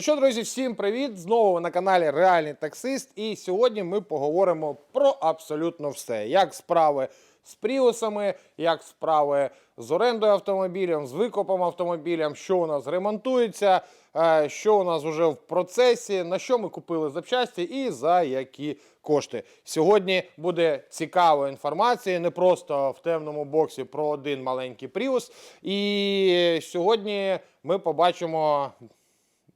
Ну що, друзі, всім привіт! Знову на каналі Реальний таксист. І сьогодні ми поговоримо про абсолютно все. Як справи з пріусами, як справи з орендою автомобілем, з викупом автомобілем, що у нас ремонтується, е, що у нас вже в процесі, на що ми купили запчасті і за які кошти. Сьогодні буде цікава інформація, не просто в темному боксі про один маленький пріус. І сьогодні ми побачимо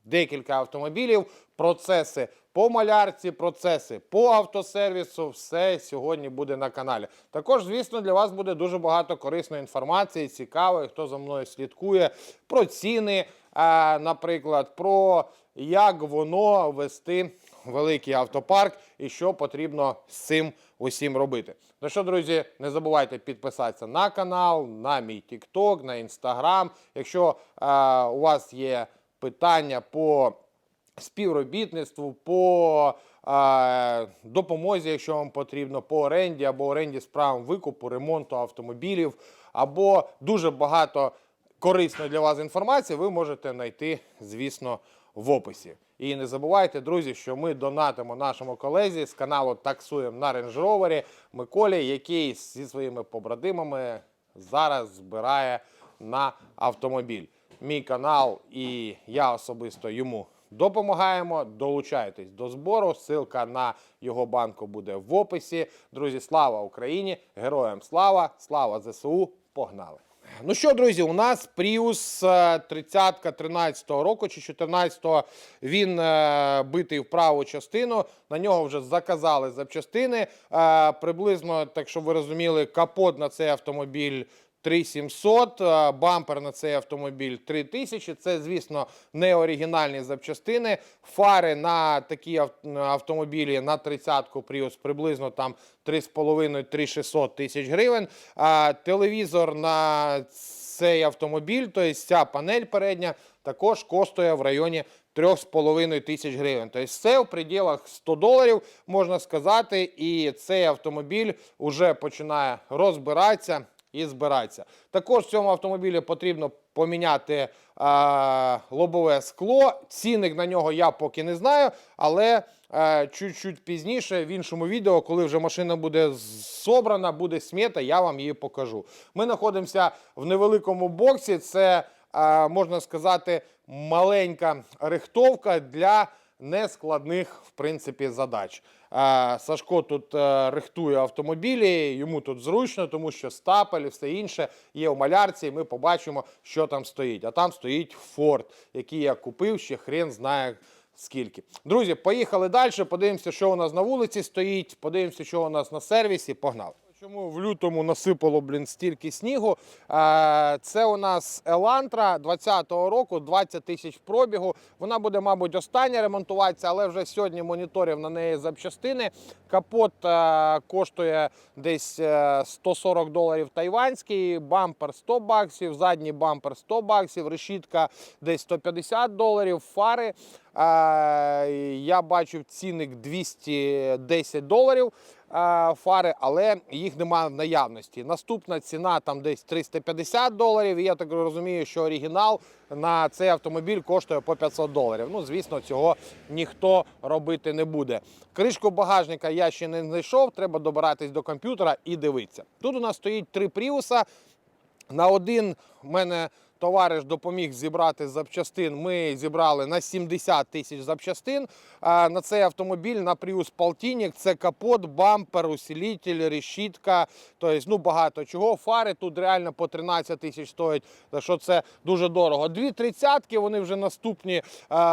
декілька автомобілів, процеси по малярці, процеси по автосервісу. Все сьогодні буде на каналі. Також, звісно, для вас буде дуже багато корисної інформації, цікавої, хто за мною слідкує, про ціни, наприклад, про як воно вести великий автопарк і що потрібно з цим усім робити. Ну що, друзі, не забувайте підписатися на канал, на мій TikTok, на Instagram. Якщо е, у вас є питання по співробітництву, по е, допомозі, якщо вам потрібно, по оренді або оренді з правом викупу, ремонту автомобілів, або дуже багато корисної для вас інформації, ви можете знайти, звісно, в описі. І не забувайте, друзі, що ми донатимо нашому колезі з каналу Таксуємо на Rover Миколі, який зі своїми побратимами зараз збирає на автомобіль. Мій канал і я особисто йому допомагаємо. Долучайтесь до збору. Ссылка на його банку буде в описі. Друзі, слава Україні! Героям слава! Слава ЗСУ! Погнали! Ну що, друзі, у нас Prius е, 30 13 року чи 14 він е, битий в праву частину. На нього вже заказали запчастини. Е, приблизно, так щоб ви розуміли, капот на цей автомобіль 3700, е, бампер на цей автомобіль 3000. Це, звісно, не оригінальні запчастини. Фари на такі автомобілі на 30-ку Prius приблизно там 3,5-3600 тисяч гривень. Телевізор на цей автомобіль, тобто ця панель передня, також коштує в районі 3,5 тисяч гривень. Тобто це в пределах 100 доларів, можна сказати, і цей автомобіль вже починає розбиратися і збиратися. Також цьому автомобілі потрібно поміняти а, лобове скло. Цінник на нього я поки не знаю, але е, чуть-чуть пізніше в іншому відео, коли вже машина буде зібрана, буде смета, я вам її покажу. Ми знаходимося в невеликому боксі. Це е, можна сказати маленька рихтовка для нескладних в принципі задач. Е, Сашко тут е, рихтує автомобілі, йому тут зручно, тому що стапель і все інше є у малярці. і Ми побачимо, що там стоїть. А там стоїть Форд, який я купив ще хрен знає. Скільки. Друзі, поїхали далі. Подивимося, що у нас на вулиці стоїть. Подивимося, що у нас на сервісі. Погнали. Чому в лютому насипало блін, стільки снігу? Е, Це у нас Елантра 20-го року, 20 тисяч пробігу. Вона буде, мабуть, остання ремонтуватися, але вже сьогодні моніторів на неї запчастини. Капот е, коштує десь е, 140 доларів тайванський, бампер 100 баксів, задній бампер 100 баксів, решітка десь 150 доларів, фари. Е, Я бачив цінник 210 доларів е, фари, але їх немає в наявності. Наступна ціна там десь 350 доларів. І я так розумію, що оригінал на цей автомобіль коштує по 500 доларів. Ну, звісно, цього ніхто робити не буде. Кришку багажника я ще не знайшов. Треба добиратись до комп'ютера і дивитися. Тут у нас стоїть три пріуса. На один в мене товариш допоміг зібрати запчастин. Ми зібрали на 70 тисяч запчастин. На цей автомобіль на Prius Полтинник це капот, бампер, усилитель, решітка. Тобто, ну багато чого. Фари тут реально по 13 тисяч стоять, так що це дуже дорого. Дві тридцятки вони вже наступні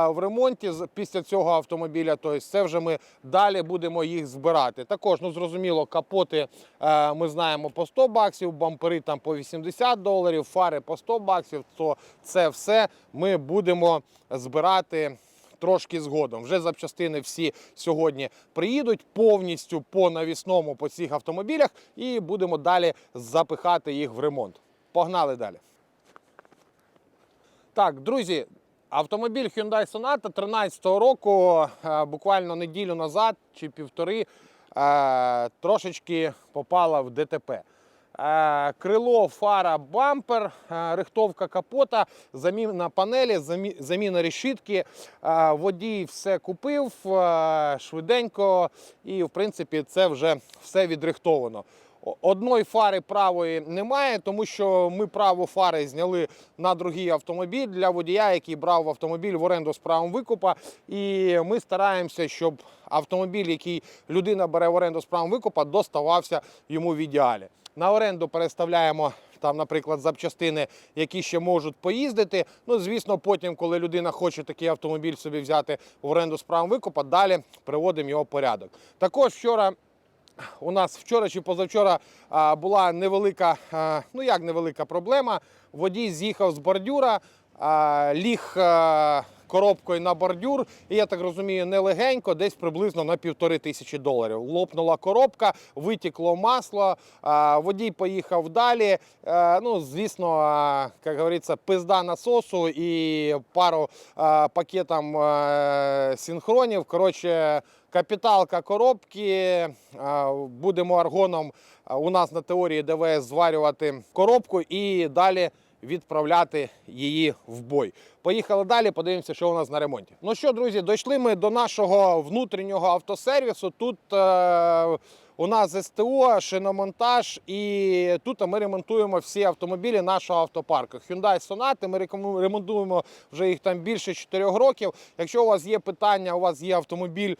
в ремонті після цього автомобіля. Тобто, це вже ми далі будемо їх збирати. Також, ну зрозуміло, капоти ми знаємо по 100 баксів, бампери там по 80 доларів, фари по 100 баксів. То це все ми будемо збирати. Трошки згодом. Вже запчастини всі сьогодні приїдуть повністю по навісному по цих автомобілях і будемо далі запихати їх в ремонт. Погнали далі. Так, друзі, автомобіль Hyundai Sonata 13 року, е, буквально неділю назад чи півтори, е, трошечки попала в ДТП. Крило, фара, бампер, рихтовка капота, заміна панелі, заміна решітки. Водій все купив швиденько, і в принципі це вже все відрихтовано. Одної фари правої немає, тому що ми праву фари зняли на другий автомобіль для водія, який брав автомобіль в оренду з правом викупа. І ми стараємося, щоб автомобіль, який людина бере в оренду з правом викупа, доставався йому в ідеалі. На оренду переставляємо там, наприклад, запчастини, які ще можуть поїздити. Ну, звісно, потім, коли людина хоче такий автомобіль собі взяти в оренду з правом викупа, далі приводимо його в порядок. Також вчора у нас вчора чи позавчора була невелика, ну як невелика проблема. Водій з'їхав з бордюра, ліг коробкою на бордюр, і я так розумію, не легенько, десь приблизно на півтори тисячі доларів. Лопнула коробка, витекло масло, водій поїхав далі. А, ну, звісно, а, як говориться, пизда насосу і пару а, пакетам синхронів. Коротше, Капіталка коробки. Будемо аргоном у нас на теорії ДВС зварювати коробку і далі відправляти її в бой. Поїхали далі, подивимося, що у нас на ремонті. Ну що, друзі, дійшли ми до нашого внутрішнього автосервісу. Тут е, у нас СТО, шиномонтаж, і тут ми ремонтуємо всі автомобілі нашого автопарку. Hyundai Sonata, ми ремонтуємо вже їх там більше 4 років. Якщо у вас є питання, у вас є автомобіль е,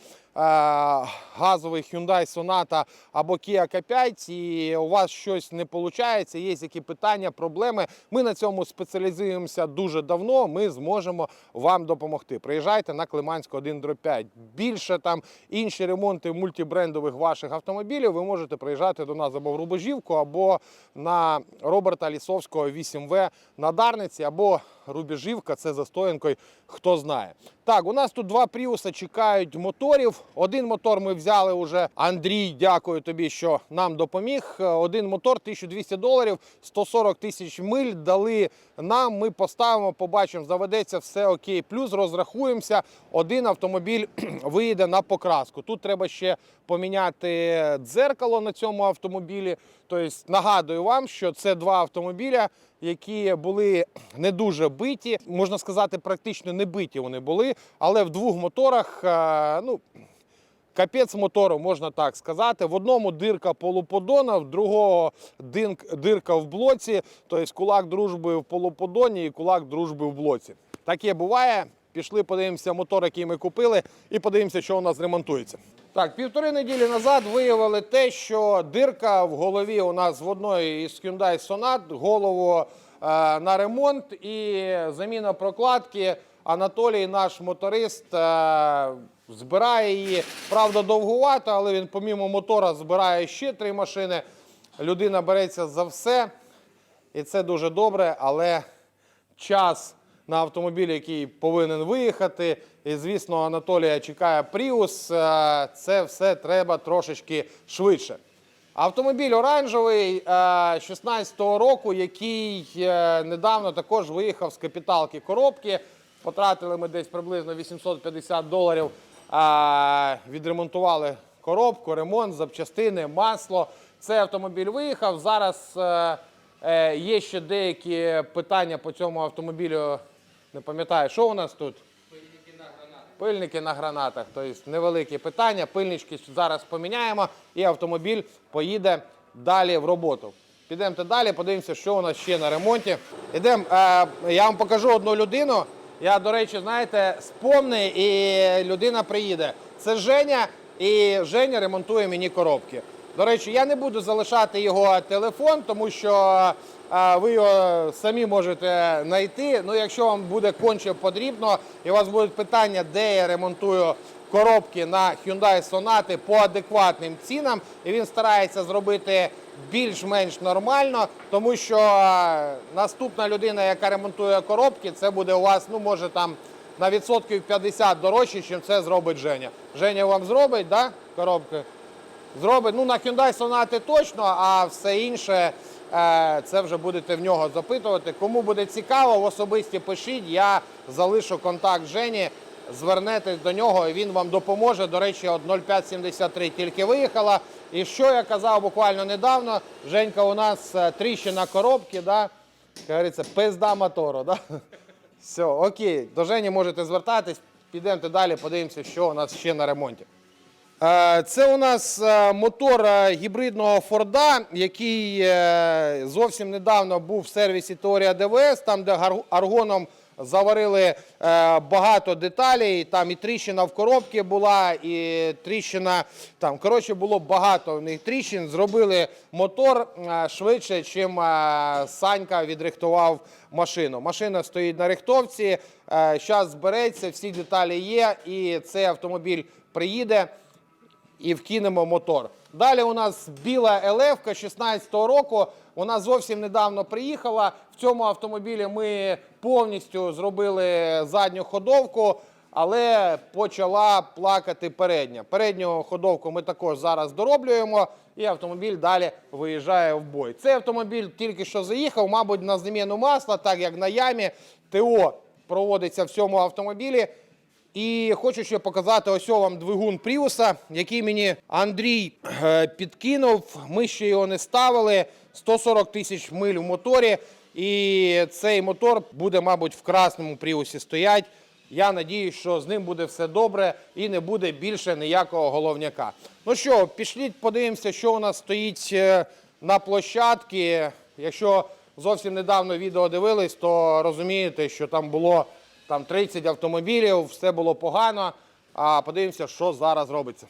газовий Hyundai Sonata або Kia K5, і у вас щось не виходить, є які питання, проблеми. Ми на цьому спеціалізуємося дуже давно. Ми зможемо вам допомогти. Приїжджайте на Климанську 1 5. Більше там інші ремонти мультибрендових ваших автомобілів. Ви можете приїжджати до нас або в Рубежівку, або на Роберта Лісовського 8В на Дарниці, або Рубежівка, це за стоянкою, хто знає. Так, у нас тут два пріуса чекають моторів. Один мотор ми взяли вже. Андрій, дякую тобі, що нам допоміг. Один мотор 1200 доларів, 140 тисяч миль дали нам. Ми поставимо, побачимо, заведеться все окей. Плюс розрахуємося. Один автомобіль виїде на покраску. Тут треба ще поміняти дзеркало на цьому автомобілі. Тобто нагадую вам, що це два автомобіля, які були не дуже биті, можна сказати, практично не биті вони були, але в двох моторах, е, ну. Капець мотору, можна так сказати. В одному дирка полуподона, в другого дирка в блоці. Тобто кулак дружби в полуподоні і кулак дружби в блоці. Таке буває. Пішли, подивимося мотор, який ми купили, і подивимося, що у нас ремонтується. Так, півтори неділі назад виявили те, що дирка в голові у нас в одної із Hyundai Sonat, голову е, на ремонт і заміна прокладки. Анатолій, наш моторист, е, збирає її. Правда, довгувато, але він помімо мотора збирає ще три машини. Людина береться за все. І це дуже добре, але час на автомобіль, який повинен виїхати. І, звісно, Анатолія чекає Prius. е, Це все треба трошечки швидше. Автомобіль оранжевий е, 16-го року, який е, недавно також виїхав з капіталки коробки. Потратили ми десь приблизно 850 доларів. е, Відремонтували коробку, ремонт, запчастини, масло. Цей автомобіль виїхав. Зараз е, е, є ще деякі питання по цьому автомобілю. Не пам'ятаю, що у нас тут? Пильники на гранатах, тобто невеликі питання. Пильнички зараз поміняємо, і автомобіль поїде далі в роботу. Підемо далі, подивимося, що у нас ще на ремонті. Ідемо, е, я вам покажу одну людину. Я, до речі, знаєте, спомни, і людина приїде. Це Женя, і Женя ремонтує мені коробки. До речі, я не буду залишати його телефон, тому що ви його самі можете знайти. Ну, якщо вам буде конче потрібно, і у вас будуть питання, де я ремонтую коробки на Hyundai Sonata по адекватним цінам, і він старається зробити більш-менш нормально, тому що наступна людина, яка ремонтує коробки, це буде у вас, ну може там на відсотків 50 дорожче, ніж це зробить Женя. Женя вам зробить, да, коробки? Зробить. Ну, на Hyundai Sonata точно, а все інше це вже будете в нього запитувати. Кому буде цікаво, в особисті пишіть, я залишу контакт Жені. звернетесь до нього, і він вам допоможе. До речі, от 0573 тільки виїхала. І що я казав буквально недавно, Женька, у нас е, тріщина коробки, да? як говориться, пизда мотору. Да? Все, окей, до Жені можете звертатись, підемо далі, подивимося, що у нас ще на ремонті. Е, Це у нас е, мотор е, гібридного Форда, який зовсім недавно був в сервісі Теорія ДВС, там, де аргоном заварили багато деталей. Там і тріщина в коробці була, і тріщина там. Коротше, було багато в них тріщин. Зробили мотор швидше, ніж Санька відрихтував машину. Машина стоїть на рихтовці. Зараз збереться, всі деталі є, і цей автомобіль приїде і вкинемо мотор. Далі у нас біла елевка 16-го року. Вона зовсім недавно приїхала. В цьому автомобілі ми повністю зробили задню ходовку, але почала плакати передня. Передню ходовку ми також зараз дороблюємо, і автомобіль далі виїжджає в бой. Цей автомобіль тільки що заїхав, мабуть, на заміну масла, так як на ямі. ТО проводиться в цьому автомобілі. І хочу ще показати ось вам двигун Пріуса, який мені Андрій е, підкинув. Ми ще його не ставили. 140 тисяч миль в моторі. І цей мотор буде, мабуть, в красному Пріусі стоять. Я надіюсь, що з ним буде все добре і не буде більше ніякого головняка. Ну що, пішліть, подивимося, що у нас стоїть е, на площадці. Якщо зовсім недавно відео дивились, то розумієте, що там було там 30 автомобілів, все було погано. А подивимося, що зараз робиться.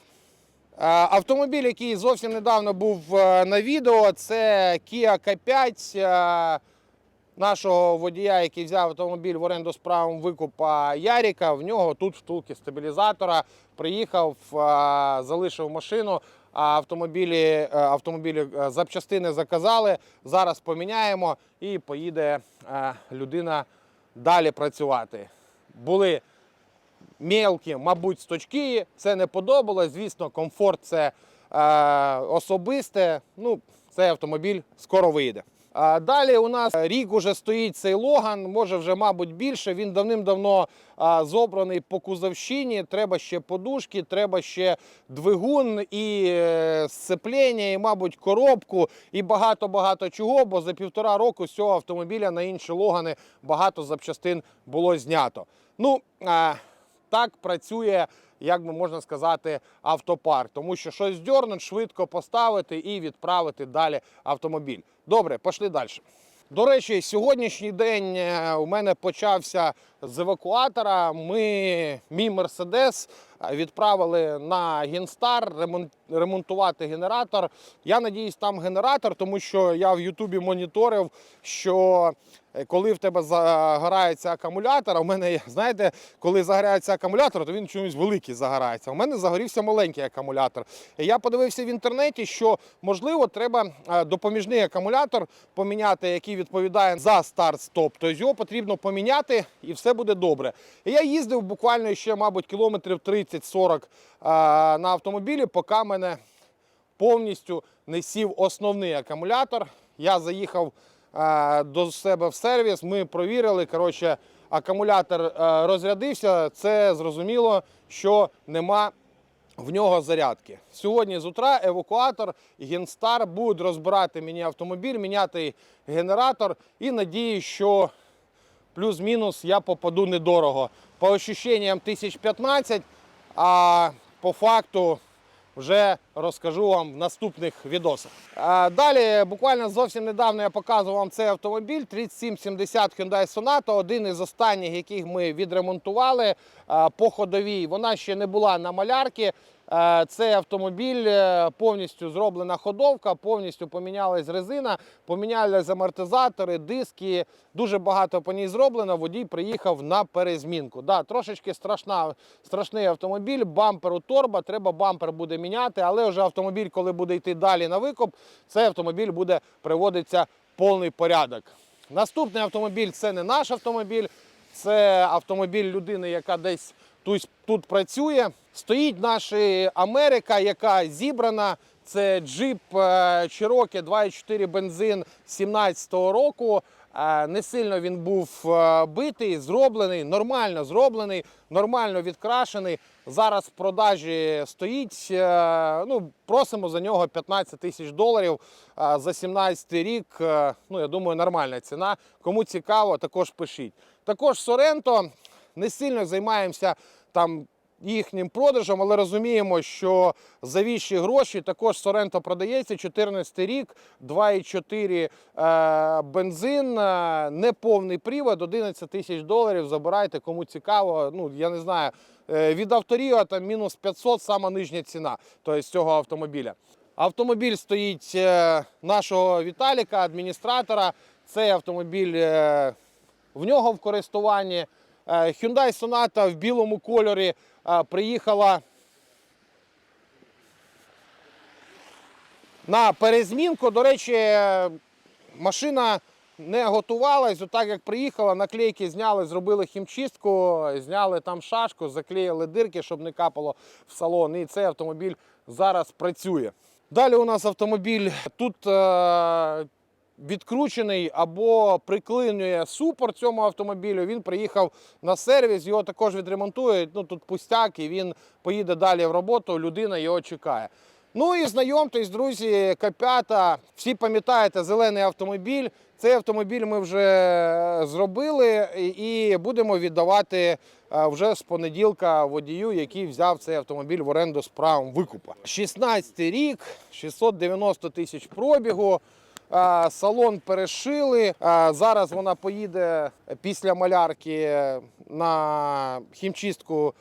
Е, Автомобіль, який зовсім недавно був е, на відео, це Kia K5 е, нашого водія, який взяв автомобіль в оренду з правом викупа Яріка. В нього тут втулки стабілізатора. Приїхав, залишив машину. А автомобілі, автомобілі запчастини заказали. Зараз поміняємо і поїде людина далі працювати. Були мелкі, мабуть, сточки. Це не подобалось. Звісно, комфорт це е, особисте. Ну, цей автомобіль скоро вийде. Далі у нас рік уже стоїть цей Логан, може вже, мабуть, більше. Він давним-давно зобраний по кузовщині. Треба ще подушки, треба ще двигун і е, сцеплення, і, мабуть, коробку, і багато-багато чого. Бо за півтора року з цього автомобіля на інші Логани багато запчастин було знято. Ну, так працює, як би можна сказати, автопарк. Тому що щось дьорнуть, швидко поставити і відправити далі автомобіль. Добре, пішли далі. До речі, сьогоднішній день е, у мене почався з евакуатора. Ми мій Мерседес е, відправили на Генстар ремонтувати генератор. Я надіюсь, там генератор, тому що я в Ютубі моніторив, що е, коли в тебе загорається акумулятор, а в мене, знаєте, коли загорається акумулятор, то він чомусь великий загорається. У мене загорівся маленький акумулятор. Я подивився в інтернеті, що можливо треба е, допоміжний акумулятор поміняти, який відповідає за старт-стоп. Тобто його потрібно поміняти і все буде добре. Я їздив буквально ще, мабуть, кілометрів 30-40 е, на автомобілі, поки мене повністю не сів основний акумулятор. Я заїхав до себе в сервіс, ми провірили. Коротше, акумулятор розрядився. Це зрозуміло, що нема в нього зарядки. Сьогодні з утра евакуатор Генстар будуть розбирати мені автомобіль, міняти генератор і надію, що плюс-мінус я попаду недорого. По ощущенням 1015, а по факту вже розкажу вам в наступних відосах. Далі, буквально зовсім недавно я показував вам цей автомобіль 3770 Hyundai Sonata, один із останніх, яких ми відремонтували по ходовій. Вона ще не була на малярці. Е, Цей автомобіль е, повністю зроблена ходовка, повністю помінялась резина, помінялись амортизатори, диски. Дуже багато по ній зроблено. Водій приїхав на перезмінку. Да, трошечки страшна, страшний автомобіль, бампер у торба, треба бампер буде міняти, але вже автомобіль, коли буде йти далі на викуп, цей автомобіль буде приводитися повний порядок. Наступний автомобіль це не наш автомобіль, це автомобіль людини, яка десь тут, тут працює. Стоїть наша Америка, яка зібрана. Це джип е, Cherokee 2.4 бензин 17-го року. Е, Не сильно він був е, битий, зроблений, нормально зроблений, нормально відкрашений. Зараз в продажі стоїть. Ну, просимо за нього 15 тисяч доларів за 17 рік. Ну, я думаю, нормальна ціна. Кому цікаво, також пишіть. Також Соренто не сильно займаємося там їхнім продажем, але розуміємо, що за віщі гроші також Соренто продається 14 рік, 2,4 е, бензин, е, неповний привод, 11 тисяч доларів. Забирайте, кому цікаво. Ну я не знаю. е, Від авторіо там мінус 500, сама нижня ціна тобто, з цього автомобіля. Автомобіль стоїть нашого Віталіка, адміністратора. Цей автомобіль в нього в користуванні. Hyundai Sonata в білому кольорі приїхала на перезмінку. До речі, е, машина не готувалась. Отак як приїхала, наклейки зняли, зробили хімчистку, зняли там шашку, заклеїли дирки, щоб не капало в салон. І цей автомобіль зараз працює. Далі у нас автомобіль тут. Е, відкручений або приклинює супор цьому автомобілю. Він приїхав на сервіс, його також відремонтують. Ну тут пустяк, і він поїде далі в роботу. Людина його чекає. Ну і знайомтесь, друзі, К5. Всі пам'ятаєте, зелений автомобіль. Цей автомобіль ми вже зробили і і будемо віддавати е, вже з понеділка водію, який взяв цей автомобіль в оренду з правом викупа. 16 рік, 690 тисяч пробігу. Салон перешили. Зараз вона поїде після малярки на хімчистку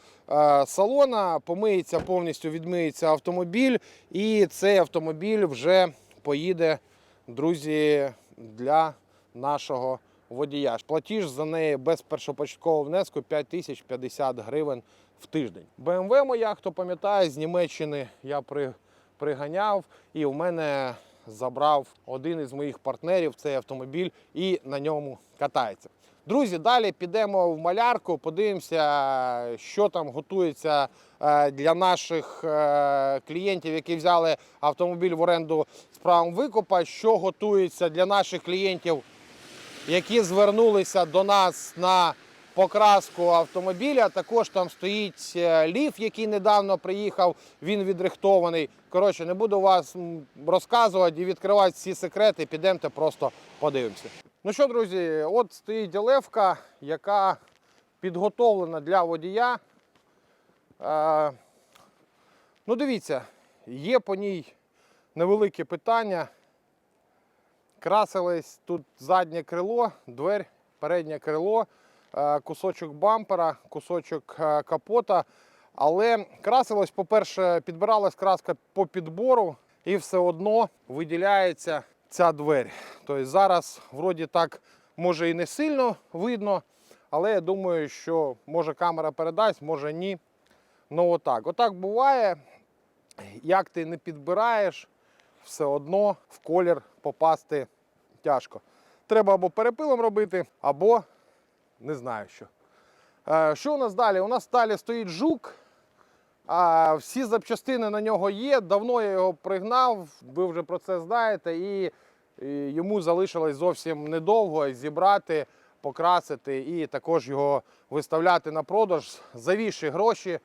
салона, помиється повністю, відмиється автомобіль, і цей автомобіль вже поїде, друзі, для нашого водія. Платіж за неї без першопочаткового внеску 5050 гривень в тиждень. BMW моя, хто пам'ятає, з Німеччини я приганяв, і в мене забрав один із моїх партнерів цей автомобіль і на ньому катається. Друзі, далі підемо в малярку, подивимося, що там готується е, для наших е, клієнтів, які взяли автомобіль в оренду з правом викупа, що готується для наших клієнтів, які звернулися до нас на покраску автомобіля. Також там стоїть е, ліф, який недавно приїхав, він відрихтований. Коротше, не буду вас розказувати і відкривати всі секрети. Підемте, просто подивимося. Ну що, друзі, от стоїть левка, яка підготовлена для водія. Е, ну, дивіться, є по ній невелике питання. Красилось тут заднє крило, дверь, переднє крило, кусочок бампера, кусочок е, капота. Але красилось, по-перше, підбиралась краска по підбору і все одно виділяється ця двері. Тобто зараз, вроді так, може і не сильно видно, але я думаю, що може камера передасть, може ні. Ну отак. Отак буває. Як ти не підбираєш, все одно в колір попасти тяжко. Треба або перепилом робити, або не знаю що. Е, Що у нас далі? У нас далі стоїть жук. А, всі запчастини на нього є. Давно я його пригнав, ви вже про це знаєте, і, йому залишилось зовсім недовго зібрати, покрасити і також його виставляти на продаж. За віші гроші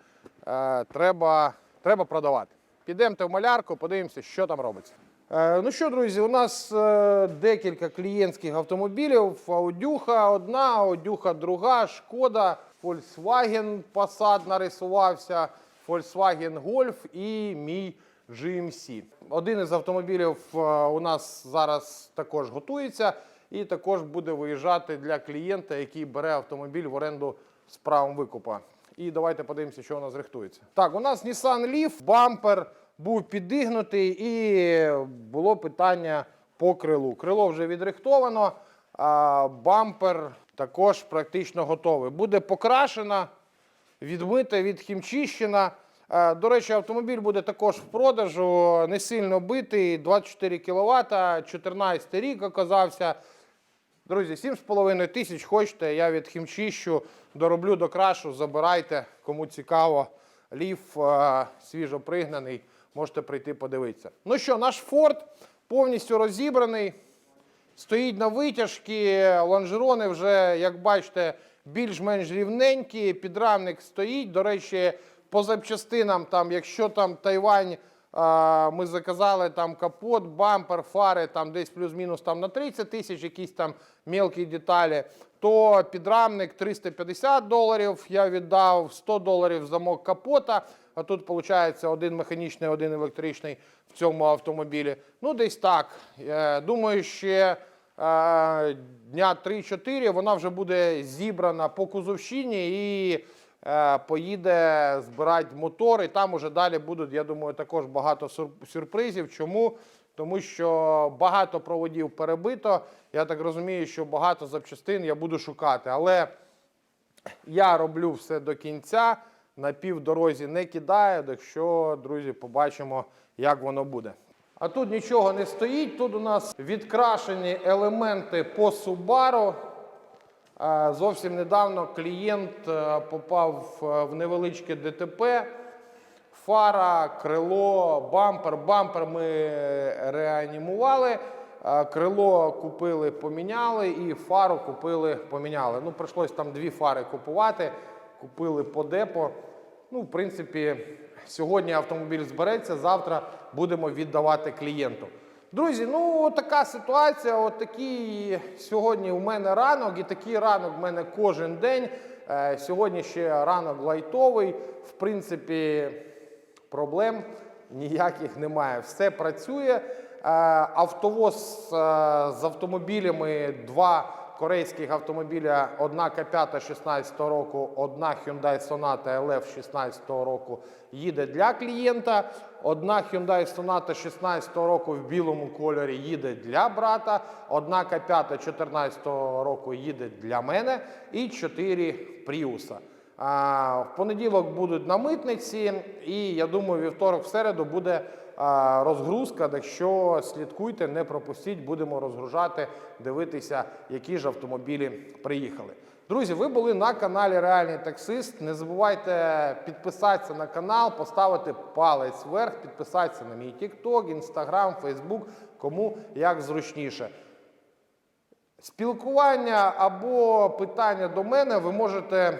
е, треба, треба продавати. Підемте в малярку, подивимося, що там робиться. Е, Ну що, друзі, у нас е, декілька клієнтських автомобілів. Аудюха одна, Аудюха друга, Шкода, Volkswagen Passat нарисувався, Volkswagen Golf і мій GMC. Один із автомобілів е, у нас зараз також готується і також буде виїжджати для клієнта, який бере автомобіль в оренду з правом викупа. І давайте подивимося, що у нас рихтується. Так, у нас Nissan Leaf, бампер був підігнутий, і було питання по крилу. Крило вже відрихтовано, а бампер також практично готовий. Буде покрашена, відмита, відхімчищена. Е, До речі, автомобіль буде також в продажу, не сильно битий, 24 кВт, 14 рік оказався. Друзі, 7,5 тисяч хочете, я відхімчищу, дороблю до крашу, забирайте, кому цікаво. Ліф е, свіжо пригнаний, можете прийти подивитися. Ну що, наш Форд повністю розібраний. Стоїть на витяжки, лонжерони вже, як бачите, більш-менш рівненькі. Підрамник стоїть. До речі, по запчастинам, там, якщо там Тайвань, а, ми заказали там капот, бампер, фари, там десь плюс-мінус там на 30 тисяч, якісь там мелкі деталі, то підрамник 350 доларів. Я віддав 100 доларів замок капота. А тут виходить один механічний, один електричний в цьому автомобілі. Ну, десь так. Е, Думаю, ще е, дня 3-4 вона вже буде зібрана по Кузовщині і е, поїде збирати мотор. І там уже далі будуть, я думаю, також багато сюрпризів. Чому? Тому що багато проводів перебито. Я так розумію, що багато запчастин я буду шукати. Але я роблю все до кінця, на півдорозі не кидаю, так що, друзі, побачимо, як воно буде. А тут нічого не стоїть. Тут у нас відкрашені елементи по Subaru. Е, Зовсім недавно клієнт е, попав е, в невеличке ДТП. Фара, крило, бампер. Бампер ми реанімували. Крило купили, поміняли, і фару купили, поміняли. Ну, прийшлось там дві фари купувати, купили по депо. Ну, в принципі, сьогодні автомобіль збереться, завтра будемо віддавати клієнту. Друзі, ну така ситуація. От такий сьогодні у мене ранок, і такий ранок в мене кожен день. Е, Сьогодні ще ранок лайтовий. В принципі, проблем ніяких немає. Все працює. Е, Автовоз е, з автомобілями, два корейських автомобіля, одна К5 16 року, одна Hyundai Sonata LF 16 року їде для клієнта. Одна Hyundai Sonata 16 року в білому кольорі їде для брата. Одна К5 14 року їде для мене. І чотири Пріуса. В понеділок будуть на митниці, і я думаю, вівторок в середу буде розгрузка. Так що слідкуйте, не пропустіть, будемо розгружати, дивитися, які ж автомобілі приїхали. Друзі, ви були на каналі Реальний Таксист. Не забувайте підписатися на канал, поставити палець вверх, підписатися на мій TikTok, Instagram, Facebook, кому як зручніше. Спілкування або питання до мене ви можете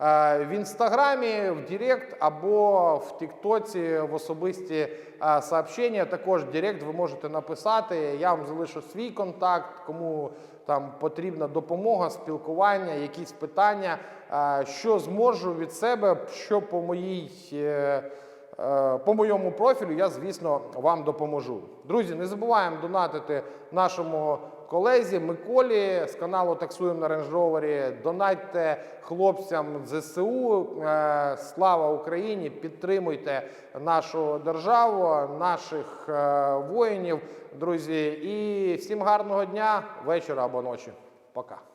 в інстаграмі, в Директ або в Тіктоці в особисті е, сообщення. Також в Директ ви можете написати. Я вам залишу свій контакт, кому там потрібна допомога, спілкування, якісь питання, е, що зможу від себе, що по моїй. е, Е, По моєму профілю я, звісно, вам допоможу. Друзі, не забуваємо донатити нашому колезі Миколі з каналу Таксуємо на Rover. Донатьте хлопцям ЗСУ. Е, Слава Україні! Підтримуйте нашу державу, наших е, воїнів, друзі. І всім гарного дня, вечора або ночі. Пока.